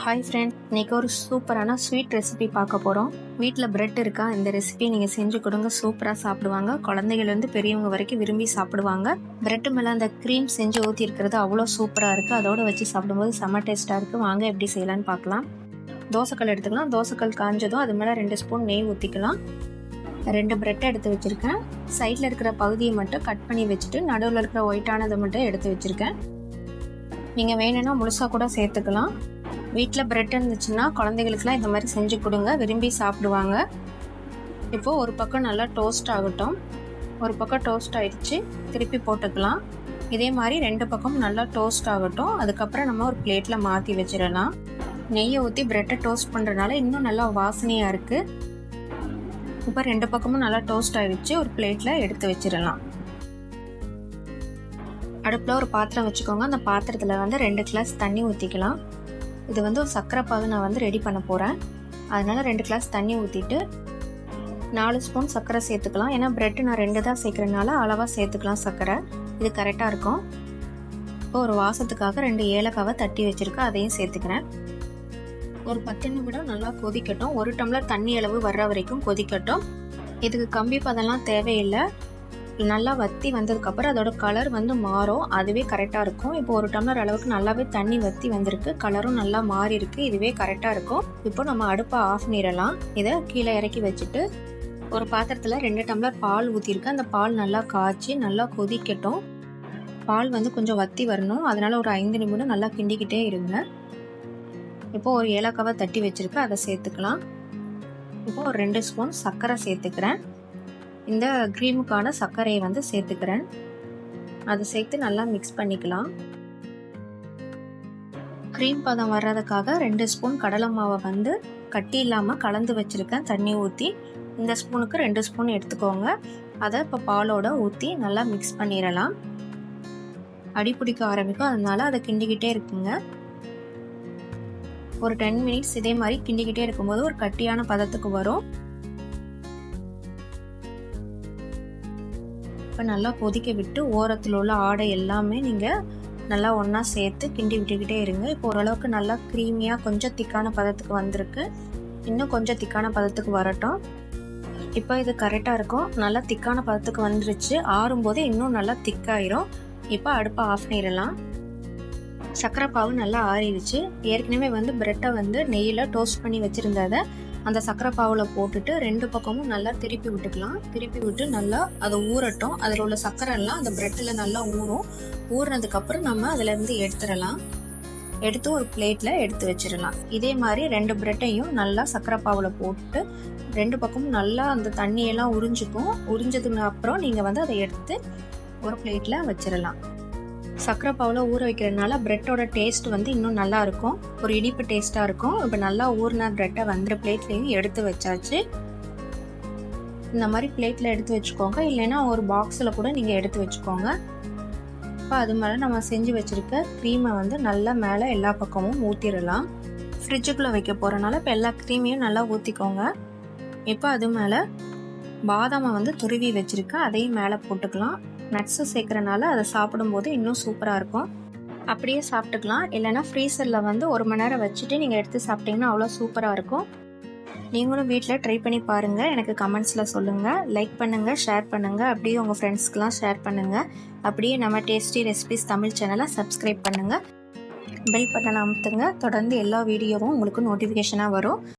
Hi friend இன்னைக்கு ஒரு சூப்பரான ஸ்வீட் ரெசிபி பார்க்க போகிறோம் வீட்டில் பிரெட் இருக்கா? இந்த ரெசிபி நீங்கள் செஞ்சு கொடுங்க. சூப்பராக சாப்பிடுவாங்க. குழந்தைகள்லேருந்து பெரியவங்க வரைக்கும் விரும்பி சாப்பிடுவாங்க. பிரெட் மேலே அந்த க்ரீம் செஞ்சு ஊற்றி இருக்கிறது அவ்வளோ சூப்பராக இருக்குது அதோடு வச்சு சாப்பிடும்போது செம்ம டேஸ்ட்டாக இருக்குது வாங்க எப்படி செய்யலான்னு பார்க்கலாம். தோசைக்கல் எடுத்துக்கலாம். தோசைக்கல் காஞ்சதும் அது மேலே ரெண்டு ஸ்பூன் நெய் ஊற்றிக்கலாம் ரெண்டு பிரெட்டை எடுத்து வச்சுருக்கேன். சைடில் இருக்கிற பகுதியை மட்டும் கட் பண்ணி வச்சுட்டு நடுவில் இருக்கிற ஒயிட்டானதை மட்டும் எடுத்து வச்சுருக்கேன். நீங்கள் வேணும்னா முழுசாக கூட சேர்த்துக்கலாம். வீட்டில் பிரெட் இருந்துச்சுன்னா குழந்தைகளுக்குலாம் இந்த மாதிரி செஞ்சு கொடுங்க. விரும்பி சாப்பிடுவாங்க. இப்போது ஒரு பக்கம் நல்லா டோஸ்ட் ஆகட்டும். ஒரு பக்கம் டோஸ்ட் ஆகிடுச்சு திருப்பி போட்டுக்கலாம். இதே மாதிரி ரெண்டு பக்கம் நல்லா டோஸ்ட் ஆகட்டும். அதுக்கப்புறம் நம்ம ஒரு பிளேட்டில் மாற்றி வச்சிடலாம். நெய்யை ஊற்றி பிரெட்டை டோஸ்ட் பண்ணுறதுனால இன்னும் நல்லா வாசனையாக இருக்குது இப்போ ரெண்டு பக்கமும் நல்லா டோஸ்ட் ஆகிடுச்சு ஒரு பிளேட்டில் எடுத்து வச்சிடலாம். அடுப்பில் ஒரு பாத்திரம் வச்சுக்கோங்க. அந்த பாத்திரத்தில் வந்து ரெண்டு கிளாஸ் தண்ணி ஊற்றிக்கலாம் இது வந்து ஒரு சர்க்கரை பாகு நான் வந்து ரெடி பண்ண போகிறேன் அதனால் ரெண்டு கிளாஸ் தண்ணி ஊற்றிட்டு நாலு ஸ்பூன் சர்க்கரை சேர்த்துக்கலாம். ஏன்னா ப்ரெட்டு நான் ரெண்டு தான் சேர்க்குறதுனால அளவாக சேர்த்துக்கலாம் சர்க்கரை. இது கரெக்டாக இருக்கும். இப்போ ஒரு வாசத்துக்காக ரெண்டு ஏலக்காவை தட்டி வச்சுருக்கேன். அதையும் சேர்த்துக்கிறேன். ஒரு பத்து நிமிடம் நல்லா கொதிக்கட்டும். ஒரு டம்ளர் தண்ணி அளவு வர்ற வரைக்கும் கொதிக்கட்டும். இதுக்கு கம்பி பதம்லாம் தேவையில்லை. நல்லா வத்தி வந்ததுக்கப்புறம் அதோட கலர் வந்து மாறும். அதுவே கரெக்டாக இருக்கும். இப்போ ஒரு டம்ளர் அளவுக்கு நல்லாவே தண்ணி வத்தி வந்திருக்கு. கலரும் நல்லா மாறி இருக்கு. இதுவே கரெக்டாக இருக்கும். இப்போ நம்ம அடுப்பை ஆஃப் பண்ணிடலாம். இதை கீழே இறக்கி வச்சுட்டு ஒரு பாத்திரத்தில் ரெண்டு டம்ளர் பால் ஊற்றிருக்கு அந்த பால் நல்லா காய்ச்சி நல்லா கொதிக்கட்டும். பால் வந்து கொஞ்சம் வத்தி வரணும். அதனால் ஒரு ஐந்து நிமிடம் நல்லா கிண்டிக்கிட்டே இருங்க. இப்போ ஒரு ஏலக்காவை தட்டி வச்சுருக்கேன் அதை சேர்த்துக்கலாம். இப்போ ஒரு ரெண்டு ஸ்பூன் சர்க்கரை சேர்த்துக்கிறேன். இந்த க்ரீமுக்கான சர்க்கரையை வந்து சேர்த்துக்கிறேன். அதை சேர்த்து நல்லா மிக்ஸ் பண்ணிக்கலாம். க்ரீம் பதம் வர்றதுக்காக ரெண்டு ஸ்பூன் கடலை மாவை வந்து கட்டி இல்லாமல் கலந்து வச்சுருக்கேன். தண்ணி ஊற்றி இந்த ஸ்பூனுக்கு ரெண்டு ஸ்பூன் எடுத்துக்கோங்க. அதை இப்போ பாலோட ஊற்றி நல்லா மிக்ஸ் பண்ணிடலாம். அடி பிடிக்க ஆரம்பிக்கும். அதனால் அதை கிண்டிக்கிட்டே இருக்குங்க. ஒரு டென் மினிட்ஸ் இதே மாதிரி கிண்டிக்கிட்டே இருக்கும்போது ஒரு கட்டியான பதத்துக்கு வரும். இப்போ நல்லா கொதிக்க விட்டு ஓரத்தில் உள்ள ஆடை எல்லாமே நீங்கள் நல்லா ஒன்றா சேர்த்து கிண்டி விட்டுக்கிட்டே இருங்க. இப்போ ஓரளவுக்கு நல்லா க்ரீமியாக கொஞ்சம் திக்கான பதத்துக்கு வந்திருக்கு. இன்னும் கொஞ்சம் திக்கான பதத்துக்கு வரட்டும். இப்போ இது கரெக்டாக இருக்கும். நல்லா திக்கான பதத்துக்கு வந்துருச்சு. ஆறும்போது இன்னும் நல்லா திக்காயிரும். இப்போ அடுப்பை ஆஃப் பண்ணிடலாம். சர்க்கரை பாவு நல்லா ஆறிடுச்சு. ஏற்கனவே வந்து பிரெட்டை வந்து நெய்யில் டோஸ்ட் பண்ணி வச்சுருந்ததை அந்த சக்கரை பாவில் போட்டுட்டு ரெண்டு பக்கமும் நல்லா திருப்பி விட்டுக்கலாம். திருப்பி விட்டு நல்லா அதை ஊறட்டும். அதில் உள்ள சர்க்கரை எல்லாம் அந்த பிரெட்டில் நல்லா ஊறும். ஊறினதுக்கப்புறம் நம்ம அதிலேருந்து எடுத்துடலாம். எடுத்து ஒரு பிளேட்டில் எடுத்து வச்சிடலாம். இதே மாதிரி ரெண்டு பிரெட்டையும் நல்லா சர்க்கரை பாவில் போட்டு ரெண்டு பக்கமும் நல்லா அந்த தண்ணியெல்லாம் உறிஞ்சிக்கும். உறிஞ்சதுக்கு அப்புறம் நீங்கள் வந்து அதை எடுத்து ஒரு பிளேட்டில் வச்சிடலாம். சர்க்கரை பாவில் ஊற வைக்கிறதுனால ப்ரெட்டோட டேஸ்ட் வந்து இன்னும் நல்லா இருக்கும் ஒரு இனிப்பு டேஸ்ட்டாக இருக்கும். இப்போ நல்லா ஊறின ப்ரெட்டை வந்து பிளேட்லேயும் எடுத்து வச்சாச்சு. இந்த மாதிரி பிளேட்டில் எடுத்து வச்சுக்கோங்க. இல்லைன்னா ஒரு பாக்ஸில் கூட நீங்கள் எடுத்து வச்சுக்கோங்க. இப்போ அது மேலே நம்ம செஞ்சு வச்சுருக்க க்ரீமை வந்து நல்லா மேலே எல்லா பக்கமும் ஊற்றிடலாம் ஃப்ரிட்ஜுக்குள்ளே வைக்க போகிறனால இப்போ எல்லா க்ரீமையும் நல்லா ஊற்றிக்கோங்க இப்போ அது மேலே பாதாமை வந்து துருவி வச்சுருக்கேன் அதையும் மேலே போட்டுக்கலாம். நட்ஸு சேர்க்குறனால அதை சாப்பிடும்போது இன்னும் சூப்பராக இருக்கும். அப்படியே சாப்பிட்டுக்கலாம். இல்லைனா ஃப்ரீசரில் வந்து ஒரு மணி நேரம் வச்சுட்டு நீங்கள் எடுத்து சாப்பிட்டீங்கன்னா அவ்வளோ சூப்பராக இருக்கும். நீங்களும் வீட்டில் ட்ரை பண்ணி பாருங்கள் எனக்கு கமெண்ட்ஸில் சொல்லுங்கள் லைக் பண்ணுங்கள் ஷேர் பண்ணுங்கள் அப்படியே உங்கள் ஃப்ரெண்ட்ஸ்க்கெலாம் ஷேர் பண்ணுங்கள் அப்படியே நம்ம டேஸ்டி ரெசிபிஸ் தமிழ் சேனலை சப்ஸ்கிரைப் பண்ணுங்கள் பெல் பட்டனை அமுத்துங்க. தொடர்ந்து எல்லா வீடியோவும் உங்களுக்கு நோட்டிஃபிகேஷனாக வரும்.